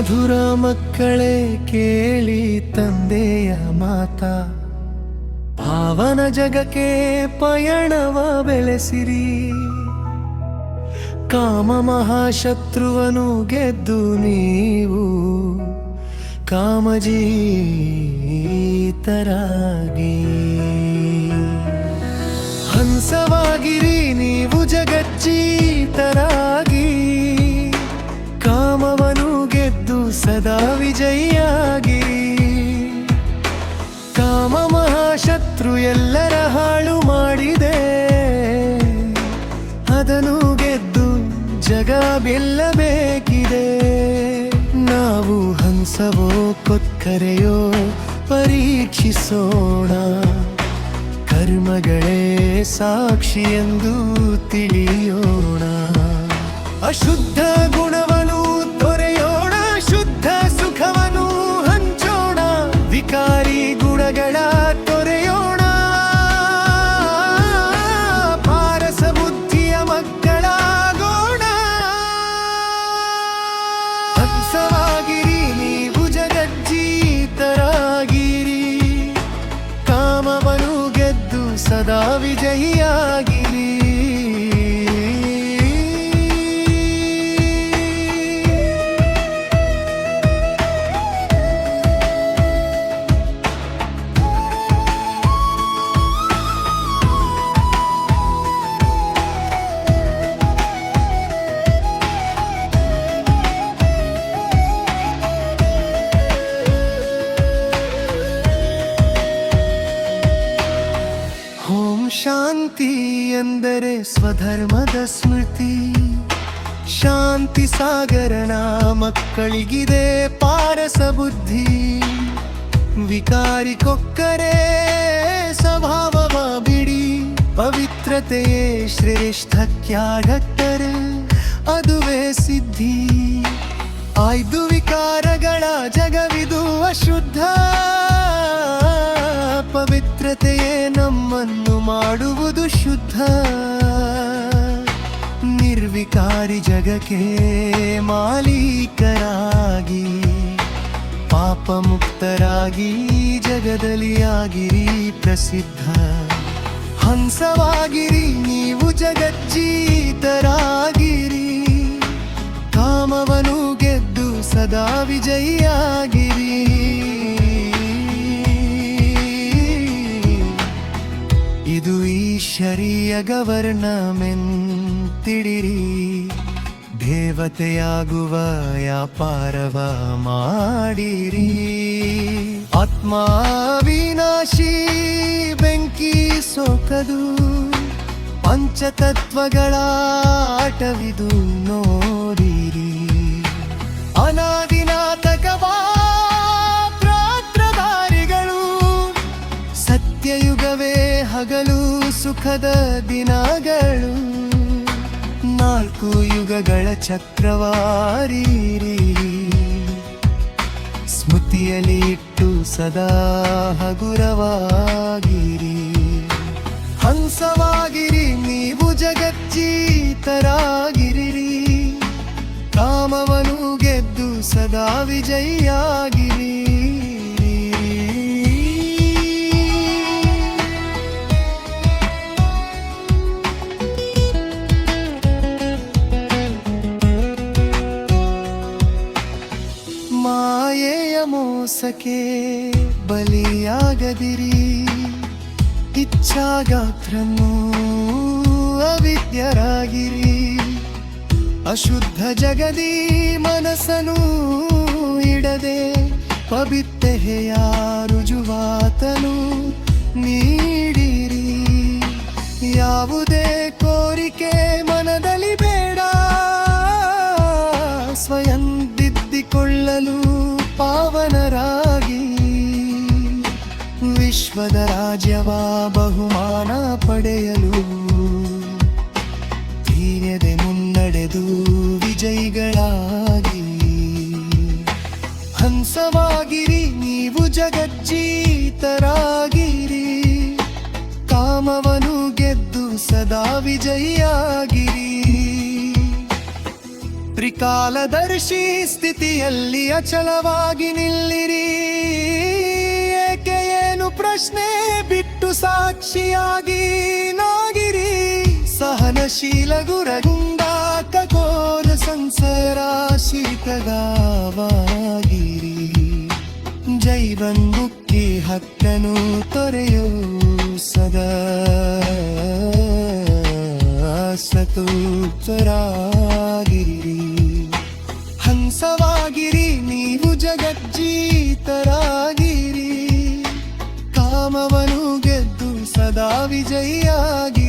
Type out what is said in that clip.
ಮಧುರ ಮಕ್ಕಳೇ ಕೇಳಿ ತಂದೆಯ ಮಾತ. ಭಾವನ ಜಗಕ್ಕೆ ಪಯಣವ ಬೆಳೆಸಿರಿ. ಕಾಮ ಮಹಾಶತ್ರುವನು ಗೆದ್ದು ನೀವು ಕಾಮಜೀತರಾಗಿ. ಹಂಸವಾಗಿರಿ ನೀವು ಜಗಜ್ಜೀತರಾಗಿ. ಸದಾ ವಿಜಯಿಯಾಗಿ. ಕಾಮ ಮಹಾಶತ್ರು ಎಲ್ಲರ ಹಾಳು ಮಾಡಿದೆ. ಅದನ್ನು ಗೆದ್ದು ಜಗ ಬೆಲ್ಲಬೇಕಿದೆ ನಾವು ಹಂಸವೋ ಕೊಕ್ಕರೆಯೋ ಪರೀಕ್ಷಿಸೋಣ. ಕರ್ಮಗಳೇ ಸಾಕ್ಷಿ ಎಂದು ತಿಳಿಯೋಣ. ಅಶುದ್ಧ ಗುಣವನು ಗುಣಗಳ ತೊರೆಯೋಣ. ಪಾರಸ ಬುದ್ಧಿಯ ಮಕ್ಕಳಾಗೋಣ. ಹಂಸವಾಗಿರಿ ನೀವು ಜಗಜ್ಜೀತರಾಗಿರಿ. ಕಾಮವನು ಗೆದ್ದು ಸದಾ ವಿಜಯಿಯಾಗಿರಿ ಶಾಂತಿ ಎಂದರೆ ಸ್ವಧರ್ಮದ ಸ್ಮೃತಿ. ಶಾಂತಿ ಸಾಗರಣ ಮಕ್ಕಳಿಗಿದೆ ಪಾರಸ ಬುದ್ಧಿ. ವಿಕಾರಿ ಕೊಕ್ಕರೆ ಸ್ವಭಾವವ ಬಿಡಿ. ಪವಿತ್ರತೆಯೇ ಶ್ರೇಷ್ಠಕ್ಯಾಗಟ್ಟರೆ ಅದುವೇ ಸಿದ್ಧಿ. ಆಯ್ದು ವಿಕಾರಗಳ ಜಗವಿದು ಅಶುದ್ಧ. ಪವಿತ್ರತೆಯೇ ನಮ್ಮನ್ನು ಮಾಡುವುದು ಶುದ್ಧ. ನಿರ್ವಿಕಾರಿ ಜಗಕ್ಕೆ ಮಾಲೀಕರಾಗಿ ಪಾಪ ಮುಕ್ತರಾಗಿ ಜಗದಲ್ಲಿ ಆಗಿರಿ ಪ್ರಸಿದ್ಧ. ಹಂಸವಾಗಿರಿ, ನೀವು ಜಗಜ್ಜೀತರಾಗಿರಿ. ಕಾಮವನು ಗೆದ್ದು ಸದಾ ವಿಜಯಿಯಾಗಿರಿ. ಈಶ್ವರೀಯ ಗವರ್ನಮೆಂತಿಡಿರಿ ದೇವತೆಯಾಗುವ ವ್ಯಾಪಾರವ ಮಾಡಿರಿ. ಆತ್ಮ ವಿನಾಶಿ ಬೆಂಕಿ ಸೋಕದು ಪಂಚತತ್ವಗಳ ಆಟವಿದು ನೋಡಿರಿ. ಪ್ರಾತ್ರಧಾರಿಗಳು ಸತ್ಯಯುಗವೇ ಹಗಲು ಸುಖದ ದಿನಗಳು, ನಾಲ್ಕು ಯುಗಗಳ ಚಕ್ರವಾರೀರಿ. ಸ್ಮೃತಿಯಲ್ಲಿ ಇಟ್ಟು ಸದಾ ಹಗುರವಾಗಿರಿ. ಹಂಸವಾಗಿರಿ, ನೀವು ಜಗಜ್ಜೀತರಾಗಿರಿ ಕಾಮವನು ಗೆದ್ದು ಸದಾ ವಿಜಯಿಯಾಗಿರಿ. ಮೋಸಕ್ಕೆ ಬಲಿಯಾಗದಿರಿ. ಇಚ್ಛಾಗಾತ್ರನು ಅವಿದ್ಯರಾಗಿರಿ. ಅಶುದ್ಧ ಜಗದಿ ಮನಸ್ಸನು ಇಡದೆ ಪವಿತ್ರೆಯ ರುಜುವಾತನು ನೀಡಿರಿ. ಯಾವುದೇ ಕೋರಿಕೆ ವಿಶ್ವದ ರಾಜ್ಯವ ಬಹುಮಾನ ಪಡೆಯಲು. ಧೀರ್ಯದೆ ಮುನ್ನಡೆದು ವಿಜಯಿಗಳಾಗಿ. ಹಂಸವಾಗಿರಿ, ನೀವು ಜಗಜ್ಜೀತರಾಗಿರಿ. ಕಾಮವನು ಗೆದ್ದು ಸದಾ ವಿಜಯಿಯಾಗಿರಿ. ತ್ರಿಕಾಲದರ್ಶಿ ಸ್ಥಿತಿಯಲ್ಲಿ ಅಚಲವಾಗಿ ನಿಲ್ಲಿರಿ ಸಾಕ್ಷಿಯಾಗಿ ನಾಗಿರಿ, ಸಹನಶೀಲ ಗುರಗುಂಡ ಖಗೋರ ಸಂಸರ ಶೀತಗಾವಾಗಿರಿ ಜೈ ಬಂದುಕ್ಕಿ ಹಕ್ಕನು ತೊರೆಯೋ ಸದಾ. ಸತುತರಾಗಿರಿ ಹಂಸವಾಗಿರಿ, ನೀವು ಜಗಜ್ಜೀತರಾಗಿರಿ ಕಾಮವನು ಗೆದ್ದು ಸದಾ ವಿಜಯಿಯಾಗಿ